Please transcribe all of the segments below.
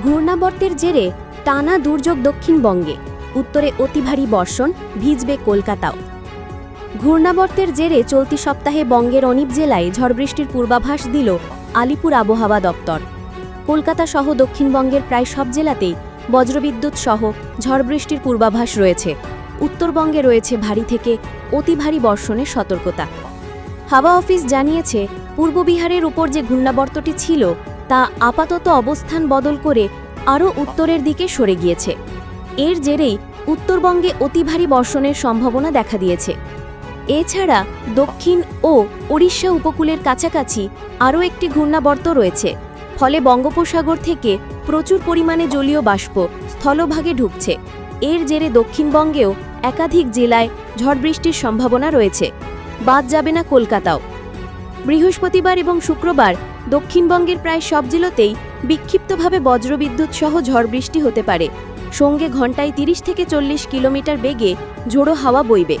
ঘূর্ণাবর্তের জেরে টানা দুর্যোগ দক্ষিণবঙ্গে, উত্তরে অতি ভারী বর্ষণ, ভিজবে কলকাতাও। ঘূর্ণাবর্তের জেরে চলতি সপ্তাহে বঙ্গের অনিব জেলায় ঝড়বৃষ্টির পূর্বাভাস দিল আলিপুর আবহাওয়া দপ্তর। কলকাতা সহ দক্ষিণবঙ্গের প্রায় সব জেলাতেই বজ্রবিদ্যুৎ সহ ঝড় বৃষ্টির পূর্বাভাস রয়েছে। উত্তরবঙ্গে রয়েছে ভারী থেকে অতি ভারী বর্ষণের সতর্কতা। হাওয়া অফিস জানিয়েছে, পূর্ব বিহারের উপর যে ঘূর্ণাবর্তটি ছিল তা আপাতত অবস্থান বদল করে আরও উত্তরের দিকে সরে গিয়েছে। এর জেরেই উত্তরবঙ্গে অতি ভারী বর্ষণের সম্ভাবনা দেখা দিয়েছে। এছাড়া দক্ষিণ ও ওড়িশা উপকূলের কাছাকাছি আরও একটি ঘূর্ণাবর্ত রয়েছে, ফলে বঙ্গোপসাগর থেকে প্রচুর পরিমাণে জলীয় বাষ্প স্থলভাগে ঢুকছে। এর জেরে দক্ষিণবঙ্গেও একাধিক জেলায় ঝড় বৃষ্টির সম্ভাবনা রয়েছে। বাদ যাবে না কলকাতাও। বৃহস্পতিবার এবং শুক্রবার দক্ষিণবঙ্গের প্রায় সব জেলাতেই বিক্ষিপ্তভাবে বজ্রবিদ্যুৎ সহ ঝড় বৃষ্টি হতে পারে। সঙ্গে ঘন্টায় তিরিশ থেকে চল্লিশ কিলোমিটার বেগে ঝোড়ো হাওয়া বইবে।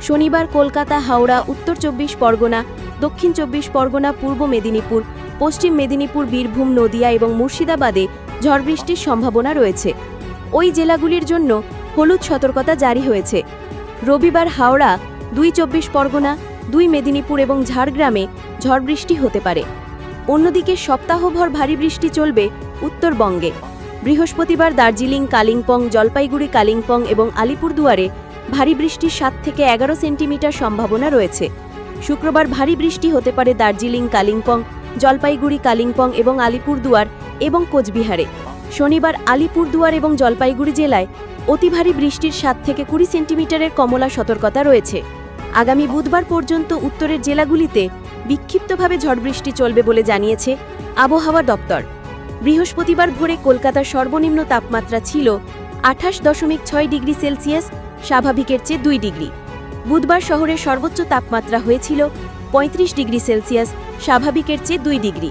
শনিবার কলকাতা, হাওড়া, উত্তর চব্বিশ পরগনা, দক্ষিণ চব্বিশ পরগনা, পূর্ব মেদিনীপুর, পশ্চিম মেদিনীপুর, বীরভূম, নদিয়া এবং মুর্শিদাবাদে ঝড় বৃষ্টির সম্ভাবনা রয়েছে। ওই জেলাগুলির জন্য হলুদ সতর্কতা জারি হয়েছে। রবিবার হাওড়া, দুই চব্বিশ পরগনা, দুই মেদিনীপুর এবং ঝাড়গ্রামে ঝড় বৃষ্টি হতে পারে। অন্যদিকে সপ্তাহভর ভারী বৃষ্টি চলবে উত্তরবঙ্গে। বৃহস্পতিবার দার্জিলিং, কালিম্পং, জলপাইগুড়ি, কালিম্পং এবং আলিপুরদুয়ারে ভারী বৃষ্টির সাত থেকে এগারো সেন্টিমিটার সম্ভাবনা রয়েছে। শুক্রবার ভারী বৃষ্টি হতে পারে দার্জিলিং, কালিম্পং, জলপাইগুড়ি, কালিম্পং এবং আলিপুরদুয়ার এবং কোচবিহারে। শনিবার আলিপুরদুয়ার এবং জলপাইগুড়ি জেলায় অতি ভারী বৃষ্টির সাত থেকে কুড়ি সেন্টিমিটারের কমলা সতর্কতা রয়েছে। আগামী বুধবার পর্যন্ত উত্তরের জেলাগুলিতে বিক্ষিপ্তভাবে ঝড়বৃষ্টি চলবে বলে জানিয়েছে আবহাওয়া দপ্তর। বৃহস্পতিবার ভোরে কলকাতার সর্বনিম্ন তাপমাত্রা ছিল আঠাশ দশমিক ছয় ডিগ্রি সেলসিয়াস, স্বাভাবিকের চেয়ে দুই ডিগ্রি। বুধবার শহরের সর্বোচ্চ তাপমাত্রা হয়েছিল পঁয়ত্রিশ ডিগ্রি সেলসিয়াস, স্বাভাবিকের চেয়ে দুই ডিগ্রি।